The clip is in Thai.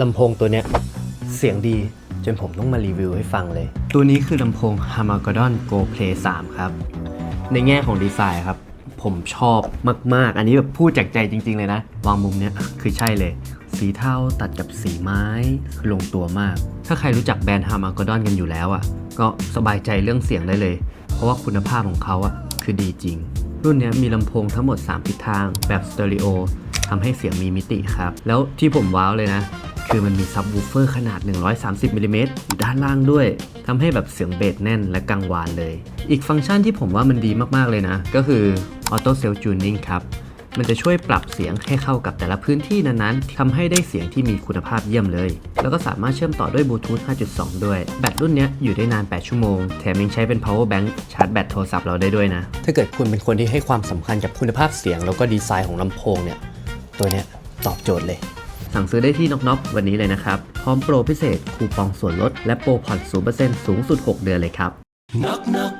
ลำโพงตัวเนี้ยเสียงดีจนผมต้องมารีวิวให้ฟังเลย ตัวนี้คือลำโพง h a m a g o d o n Go Play 3 ครับ ในแง่ของดีไซน์ครับ ผมชอบมาก ๆ อันนี้แบบพูดจากใจจริง ๆ เลยนะ วางมุมเนี้ยคือใช่เลย สีเทาตัดกับสีไม้คือลงตัวมาก ถ้าใครรู้จักแบรนด์ h a m a g o d o n กันอยู่แล้วอะ ก็สบายใจเรื่องเสียงได้เลย เพราะว่าคุณภาพของเขาอะคือดีจริง รุ่นนี้มีลำโพงทั้งหมด 3 ทิศทางแบบสเตอริโอทำให้เสียงมีมิติครับ แล้วที่ผมว้าวเลยนะ คือมันมีซับวูเฟอร์ขนาด 130มิลลิเมตรอยู่ด้านล่างด้วยทำให้แบบเสียงเบสแน่นและกังวานเลย อีกฟังก์ชันที่ผมว่ามันดีมากๆเลยนะ ก็คือ Auto Self Tuning ครับ มันจะช่วยปรับเสียงให้เข้ากับแต่ละพื้นที่นั้นๆทำให้ได้เสียงที่มีคุณภาพเยี่ยมเลย แล้วก็สามารถเชื่อมต่อด้วยบลูทูธ 5.2 ด้วย แบตรุ่นเนี้ยอยู่ได้นาน 8 ชั่วโมง แถมยังใช้เป็น power bank ชาร์จแบตโทรศัพท์เราได้ด้วยนะ ถ้าเกิดคุณเป็นคนที่ให้ความสำคัญกับคุณภาพเสียง แล้วก็ดีไซน์ของลำโพงเนี่ย ตัวเนี้ยตอบโจทย์เลย สั่งซื้อได้ที่น็อกน็อกวันนี้เลยนะครับ พร้อมโปรพิเศษคูปองส่วนลดและโปรผ่อน0%สูงสุด 6 เดือนเลยครับนกนก